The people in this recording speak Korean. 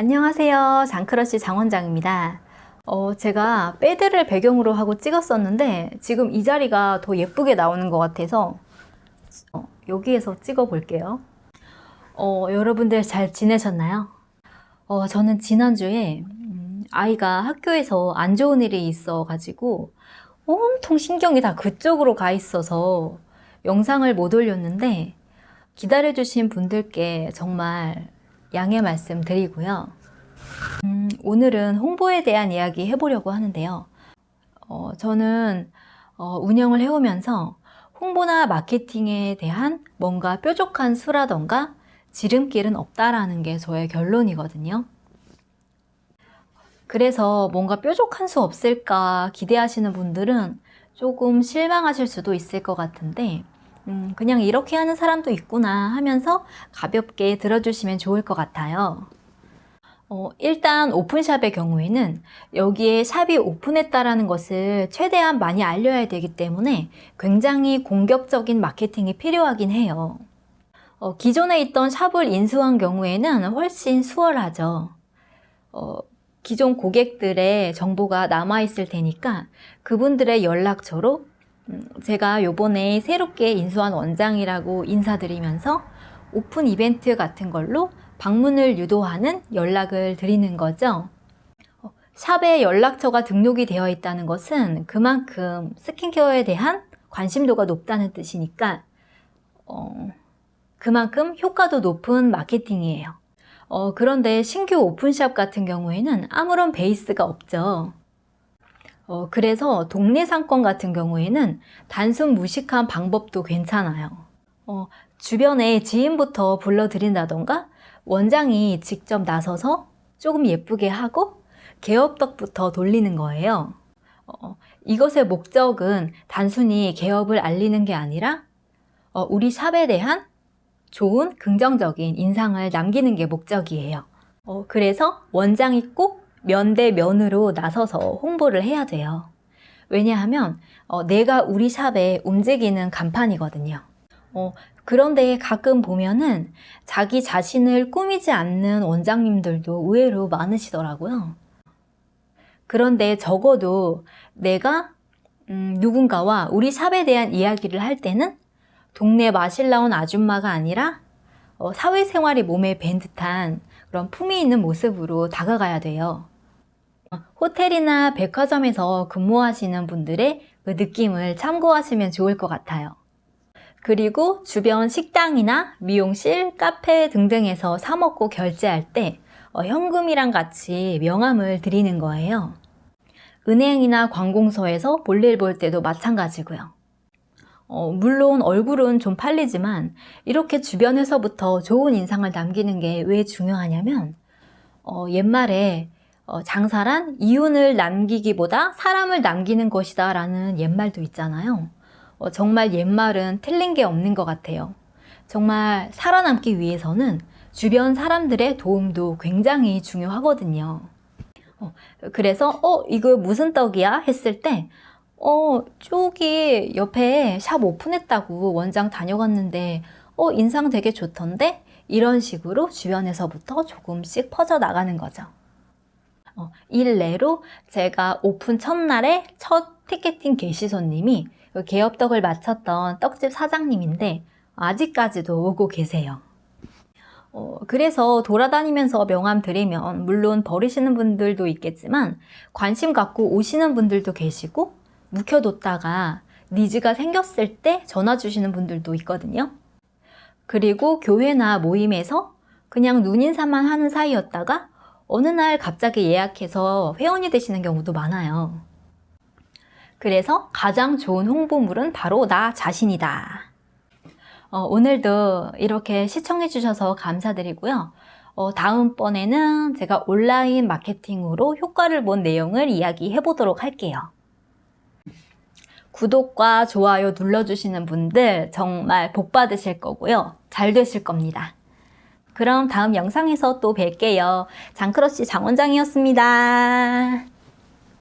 안녕하세요. 장크러쉬 장원장입니다. 어, 제가 배드를 배경으로 하고 찍었었는데 지금 이 자리가 더 예쁘게 나오는 것 같아서 어, 여기에서 찍어 볼게요. 어, 여러분들 잘 지내셨나요? 어, 저는 지난주에 음, 아이가 학교에서 안 좋은 일이 있어 가지고 온통 신경이 다 그쪽으로 가 있어서 영상을 못 올렸는데 기다려주신 분들께 정말 양해 말씀 드리고요. 음, 오늘은 홍보에 대한 이야기 해보려고 하는데요. 어, 저는 어, 운영을 해오면서 홍보나 마케팅에 대한 뭔가 뾰족한 수라던가 지름길은 없다라는 게 저의 결론이거든요. 그래서 뭔가 뾰족한 수 없을까 기대하시는 분들은 조금 실망하실 수도 있을 것 같은데, 음, 그냥 이렇게 하는 사람도 있구나 하면서 가볍게 들어주시면 좋을 것 같아요. 어, 일단 오픈샵의 경우에는 여기에 샵이 오픈했다라는 것을 최대한 많이 알려야 되기 때문에 굉장히 공격적인 마케팅이 필요하긴 해요. 어, 기존에 있던 샵을 인수한 경우에는 훨씬 수월하죠. 어, 기존 고객들의 정보가 남아있을 테니까 그분들의 연락처로 음, 제가 요번에 새롭게 인수한 원장이라고 인사드리면서 오픈 이벤트 같은 걸로 방문을 유도하는 연락을 드리는 거죠. 어, 샵에 연락처가 등록이 되어 있다는 것은 그만큼 스킨케어에 대한 관심도가 높다는 뜻이니까 어, 그만큼 효과도 높은 마케팅이에요. 어, 그런데 신규 오픈샵 같은 경우에는 아무런 베이스가 없죠. 어, 그래서 동네 상권 같은 경우에는 단순 무식한 방법도 괜찮아요. 어, 주변에 지인부터 불러드린다던가 원장이 직접 나서서 조금 예쁘게 하고 개업덕부터 돌리는 거예요. 어, 이것의 목적은 단순히 개업을 알리는 게 아니라 어, 우리 샵에 대한 좋은 긍정적인 인상을 남기는 게 목적이에요. 어, 그래서 원장이 꼭 면 대 면으로 나서서 홍보를 해야 돼요. 왜냐하면 어, 내가 우리 샵에 움직이는 간판이거든요. 어, 그런데 가끔 보면은 자기 자신을 꾸미지 않는 원장님들도 의외로 많으시더라고요. 그런데 적어도 내가 음, 누군가와 우리 샵에 대한 이야기를 할 때는 동네 마실 나온 아줌마가 아니라 어, 사회생활이 몸에 밴 듯한 그런 품위 있는 모습으로 다가가야 돼요. 어, 호텔이나 백화점에서 근무하시는 분들의 그 느낌을 참고하시면 좋을 것 같아요. 그리고 주변 식당이나 미용실, 카페 등등에서 사 먹고 결제할 때 어, 현금이랑 같이 명함을 드리는 거예요. 은행이나 관공서에서 볼일 볼 때도 마찬가지고요. 어, 물론 얼굴은 좀 팔리지만 이렇게 주변에서부터 좋은 인상을 남기는 게 왜 중요하냐면 어, 옛말에 어, 장사란 이윤을 남기기보다 사람을 남기는 것이다 라는 옛말도 있잖아요. 어, 정말 옛말은 틀린 게 없는 것 같아요. 정말 살아남기 위해서는 주변 사람들의 도움도 굉장히 중요하거든요. 어, 그래서 어 이거 무슨 떡이야 했을 때 어, 저기 옆에 샵 오픈했다고 원장 다녀갔는데, 어, 인상 되게 좋던데? 이런 식으로 주변에서부터 조금씩 퍼져 나가는 거죠. 어, 일례로 제가 오픈 첫날에 첫 티켓팅 게시 손님이 그 개업떡을 마쳤던 떡집 사장님인데, 아직까지도 오고 계세요. 어, 그래서 돌아다니면서 명함 드리면, 물론 버리시는 분들도 있겠지만, 관심 갖고 오시는 분들도 계시고, 묵혀뒀다가 니즈가 생겼을 때 전화 주시는 분들도 있거든요. 그리고 교회나 모임에서 그냥 눈인사만 하는 사이였다가 어느 날 갑자기 예약해서 회원이 되시는 경우도 많아요. 그래서 가장 좋은 홍보물은 바로 나 자신이다. 어, 오늘도 이렇게 시청해 주셔서 감사드리고요. 어, 다음번에는 제가 온라인 마케팅으로 효과를 본 내용을 이야기해 보도록 할게요. 구독과 좋아요 눌러주시는 분들 정말 복 받으실 거고요. 잘 되실 겁니다. 그럼 다음 영상에서 또 뵐게요. 장크러쉬 장원장이었습니다.